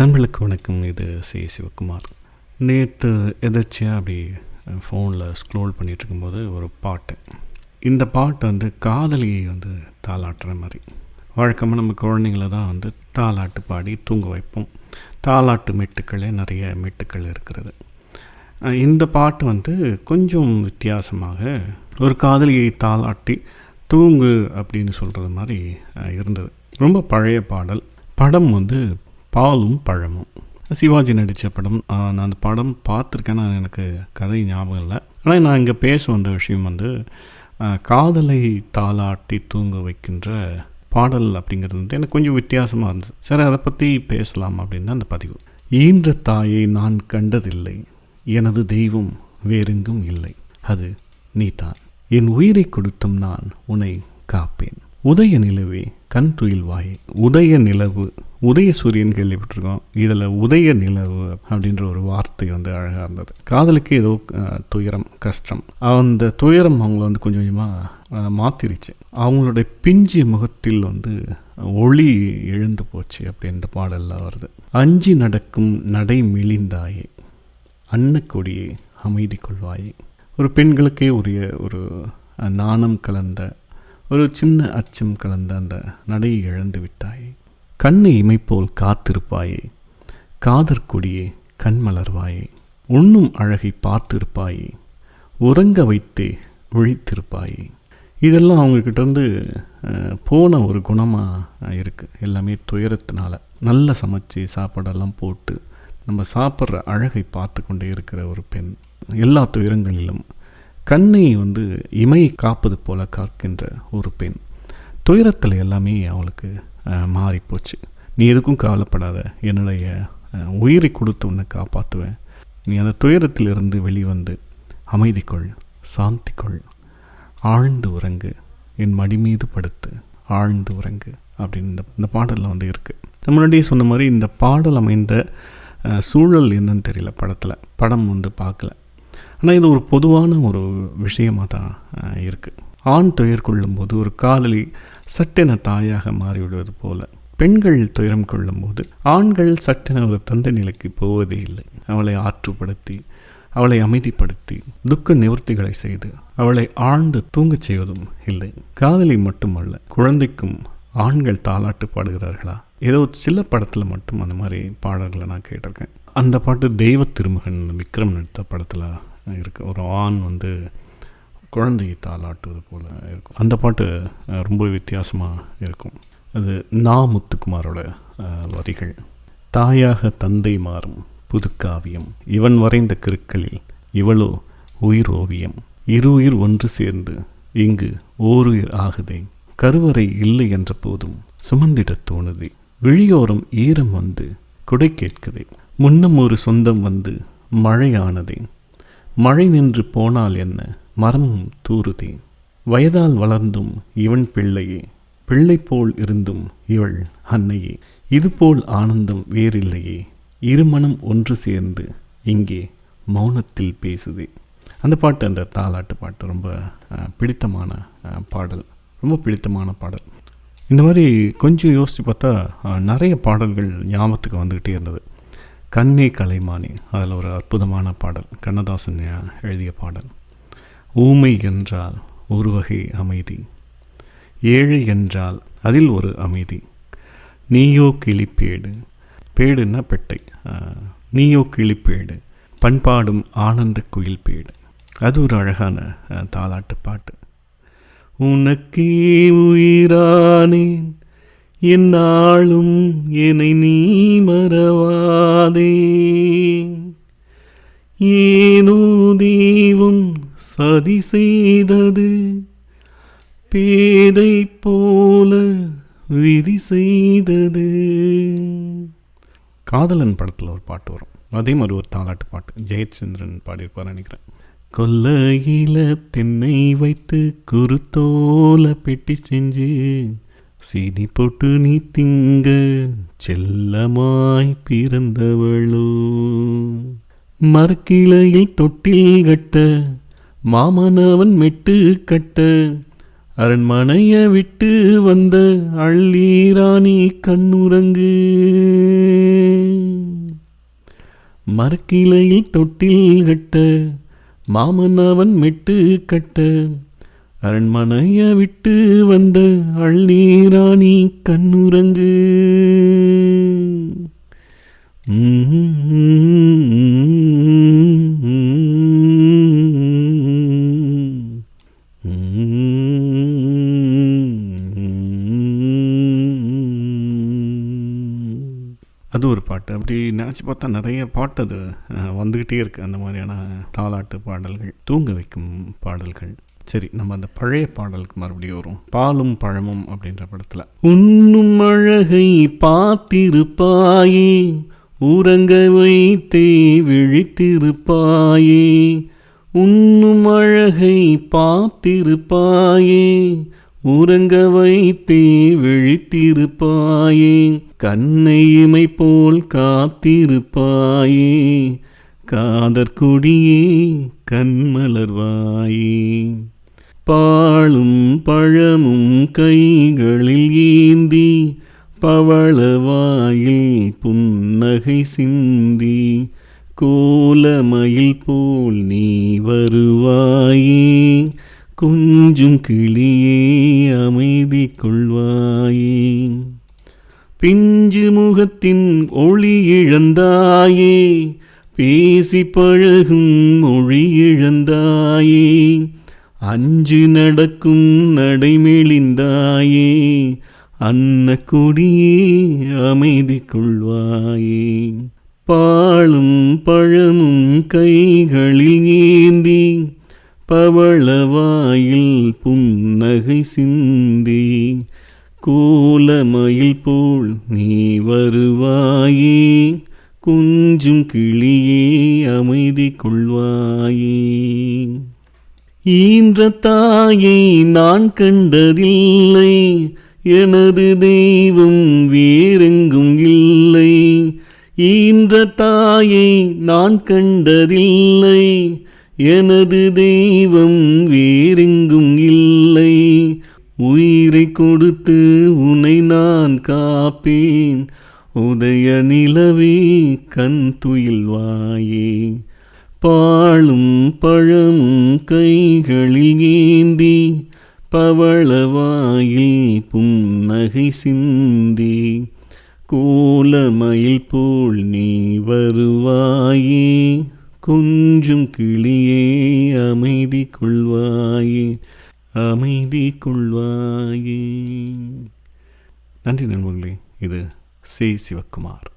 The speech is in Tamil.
நண்பர்களுக்கு வணக்கம். இது சி. சிவகுமார். நேற்று எதர்ச்சியாக அப்படி ஃபோனில் ஸ்க்ரோல் பண்ணிகிட்ருக்கும்போது ஒரு பாட்டு. இந்த பாட்டு வந்து காதலியை வந்து தாளாட்டுற மாதிரி. வழக்கமாக நம்ம குழந்தைங்கள தான் வந்து தாளாட்டு பாடி தூங்க வைப்போம். தாளாட்டு மெட்டுக்களே நிறைய மெட்டுக்கள் இருக்கிறது. இந்த பாட்டு வந்து கொஞ்சம் வித்தியாசமாக ஒரு காதலியை தாளாட்டி தூங்கு அப்படின்னு சொல்கிறது மாதிரி இருந்தது. ரொம்ப பழைய பாடல். படம் வந்து பாலும் பழமும். சிவாஜி நடித்த படம் நான் அந்த படம் பார்த்துருக்கேன் நான் எனக்கு கதை ஞாபகம் இல்லை. ஆனால் நான் இங்கே பேச வந்த விஷயம் வந்து காதலை தாளாட்டி தூங்க வைக்கின்ற பாடல் அப்படிங்கிறது வந்து எனக்கு கொஞ்சம் வித்தியாசமாக இருந்தது. சரி அதை பற்றி பேசலாம் அப்படின்னு தான் அந்த பதிவு. ஈன்ற தாயை நான் கண்டதில்லை. எனது தெய்வம் வேறெங்கும் இல்லை. அது நீதான் என் உயிரை கொடுத்தும் நான் உன்னை காப்பேன். உதய நிலவே கண் துயில் வாயே. உதய நிலவு உதய சூரியன் கேள்விப்பட்டிருக்கோம். இதில் உதய நிலவு அப்படின்ற ஒரு வார்த்தை வந்து அழகாக இருந்தது. காதலுக்கு ஏதோ துயரம் கஷ்டம். அந்த துயரம் அவங்கள வந்து கொஞ்சம் கொஞ்சமாக மாற்றிருச்சு அவங்களுடைய பிஞ்சு முகத்தில் வந்து ஒளி எழுந்து போச்சு அப்படி இந்த பாடலில் வருது. அஞ்சி நடக்கும் நடை மெலிந்தாயே அன்னக்கொடியே அமைதி கொள்வாயே. ஒரு பெண்களுக்கே உரிய ஒரு நாணம் கலந்த ஒரு சின்ன அச்சம் கலந்த அந்த நடையை இழந்து விட்டாய். கண்ணை இமைப்போல் காத்திருப்பாயே. காதற்கொடியே கண் கண்மலர்வாயே உண்ணும் அழகை பார்த்திருப்பாயே. உறங்க வைத்தே விழித்திருப்பாயே. இதெல்லாம் அவங்கக்கிட்ட இருந்து போன ஒரு குணமாக இருக்குது எல்லாமே துயரத்தினால. நல்லா சமைச்சு சாப்பாடெல்லாம் போட்டு நம்ம சாப்பிட்ற அழகை பார்த்து கொண்டே இருக்கிற ஒரு பெண். எல்லா துயரங்களிலும் கண்ணை வந்து இமை காப்பது போல காக்கின்ற ஒரு பெண். துயரத்தில் எல்லாமே அவளுக்கு மாறிப்போச்சு. நீ எதுக்கும் கவலைப்படாத. என்னுடைய உயிரை கொடுத்து உன்னை காப்பாற்றுவேன் நீ அந்த துயரத்திலிருந்து வெளிவந்து அமைதி கொள் சாந்தி கொள் ஆழ்ந்து உறங்கு. என் மடி மீது படுத்து ஆழ்ந்து உறங்கு. அப்படின்னு இந்த இந்த பாடலில் வந்து இருக்குது முன்னாடியே சொன்ன மாதிரி இந்த பாடல் அமைந்த சூழல் என்னன்னு தெரியல படத்தில். படம் வந்து பார்க்கல. ஆனால் இது ஒரு பொதுவான ஒரு விஷயமாக தான் இருக்குது ஆண் துயர் கொள்ளும்போது ஒரு காதலி சட்டென தாயாக மாறிவிடுவது போல பெண்கள் துயரம் கொள்ளும்போது ஆண்கள் சட்டென ஒரு தந்தை நிலைக்கு போவதே இல்லை. அவளை ஆற்றுப்படுத்தி அவளை அமைதிப்படுத்தி துக்க நிவர்த்திகளை செய்து அவளை ஆழ்ந்து தூங்கச் செய்வதும் இல்லை. காதலி மட்டுமல்ல குழந்தைக்கும் ஆண்கள் தாலாட்டு பாடுகிறார்களா? ஏதோ சில படத்தில் மட்டும் அந்த மாதிரி பாடல்களை நான் கேட்டிருக்கேன். அந்த பாட்டு தெய்வ திருமகன் விக்ரம் நடித்த படத்தில் இருக்குது ஒரு ஆண் வந்து குழந்தையை தாளாட்டுவது போல் இருக்கும். அந்த பாட்டு ரொம்ப வித்தியாசமாக இருக்கும். அது நா. முத்துக்குமாரோட வரிகள். தாயாக தந்தை மாறும் புதுக்காவியம். இவன் வரைந்த கிருக்களில் இவளோ உயிர் ஓவியம் இரு உயிர் ஒன்று சேர்ந்து இங்கு ஓருயிர் ஆகுதே. கருவறை இல்லை என்ற போதும் சுமந்திடத் தோணுதே. விழியோரம் ஈரம் வந்து குடை கேட்குதே. முன்னம் ஒரு சொந்தம் வந்து மழையானதே. மழை நின்று போனால் என்ன? மரமும் தூருதி. வயதால் வளர்ந்தும் இவன் பிள்ளையே. பிள்ளை போல் இருந்தும் இவள் அன்னையே. இதுபோல் ஆனந்தம் வேறில்லையே. இருமனம் ஒன்று சேர்ந்து இங்கே மௌனத்தில் பேசுதே. அந்த பாட்டு அந்த தாலாட்டு பாட்டு ரொம்ப பிடித்தமான பாடல். ரொம்ப பிடித்தமான பாடல். இந்த மாதிரி கொஞ்சம் யோசித்து பார்த்தா நிறைய பாடல்கள் ஞாபகத்துக்கு வந்துக்கிட்டே இருந்தது. கண்ணே கலைமானி அதில் ஒரு அற்புதமான பாடல் கண்ணதாசன் எழுதிய பாடல். ஊமை என்றால் ஒரு வகை அமைதி. ஏழை என்றால் அதில் ஒரு அமைதி. நீயோ கிளிப்பேடு பேடுன்னா பெட்டை. நீயோ கிளிப்பேடு பண்பாடும் ஆனந்த குயில் பேடு அது ஒரு அழகான தாலாட்டு பாட்டு. உனக்கே உயிரானேன் என்னாலும் என்னை நீ மறவாதே. ஏனோ தெய்வம் சதி செய்தது பேதை போல விதி செய்தது. காதலன் படத்தில் ஒரு பாட்டு வரும். அதே மாதிரி ஒரு தாலாட்டு பாட்டு. ஜெயச்சந்திரன் பாடியிருப்பார் நினைக்கிறேன். கொல்லையில தென்னை வைத்து குருத்தோல பெட்டி செஞ்சு சீனி போட்டு நீ திங்க செல்லமாய் பிறந்தவளோ. மரக்கிளையில் தொட்டில் கட்ட மாமனவன் மெட்டு கட்ட அரண்மனைய விட்டு வந்த அள்ளீராணி கண்ணுறங்கு. மரக்கிளையில் தொட்டில் கட்ட மாமனவன் மெட்டு கட்ட அரண்மனைய விட்டு வந்த அள்ளீராணி கண்ணுரங்கு அது ஒரு பாட்டு. அப்படி நினச்சி பார்த்தா நிறைய பாட்டு அது வந்துக்கிட்டே இருக்குது அந்த மாதிரியான தாலாட்டு பாடல்கள் தூங்க வைக்கும் பாடல்கள். சரி நம்ம அந்த பழைய பாடலுக்கு மறுபடியும் வரும் பாலும் பழமும் அப்படின்ற படத்தில். உண்ணும் அழகை பார்த்திருப்பாயே உறங்க வைத்தே விழித்திருப்பாயே உண்ணும் அழகை பார்த்திருப்பாயே உறங்க வைத்தே விழித்திருப்பாயே கண்ணை இமை போல் காத்திருப்பாயே காதற்கொடியே கண்மலர்வாயே. பாலும் பழமும் கைகளில் ஏந்தி பவளவாயில் புன்னகை சிந்தி கோலமயில் போல் நீ வருவாயே கொஞ்சும் கிளியே அமைதி கொள்வாயே. பிஞ்சு முகத்தின் ஒளி இழந்தாயே பேசி பழகும் மொழி இழந்தாயே அஞ்சு நடக்கும் நடைமெளிந்தாயே அன்ன கொடியே அமைதி கொள்வாயே பாலும் பழமும் கைகளில் ஏந்தி பவளவாயில் புன்னகை சிந்தி கோலமயில் போல் நீ வருவாயே குஞ்சும் கிளியே அமைதி கொள்வாயே ஈன்ற தாயை நான் கண்டதில்லை. எனது தெய்வம் வேறெங்கும் இல்லை. ஈன்ற தாயை நான் கண்டதில்லை. எனது தெய்வம் வேறெங்கும் இல்லை. உயிரை கொடுத்து உன்னை நான் காப்பேன். உதய நிலவே கண் துயில்வாயே பாழும் பழம் கைகளில் ஏந்தி பவளவாயில் புன்னகை சிந்தி. கோலமயில் போல் நீ வருவாயே கொஞ்சும் கிளியே அமைதி கொள்வாயே அமைதி கொள்வாயே. நன்றி நண்பர்களே இது சி சிவக்குமார்.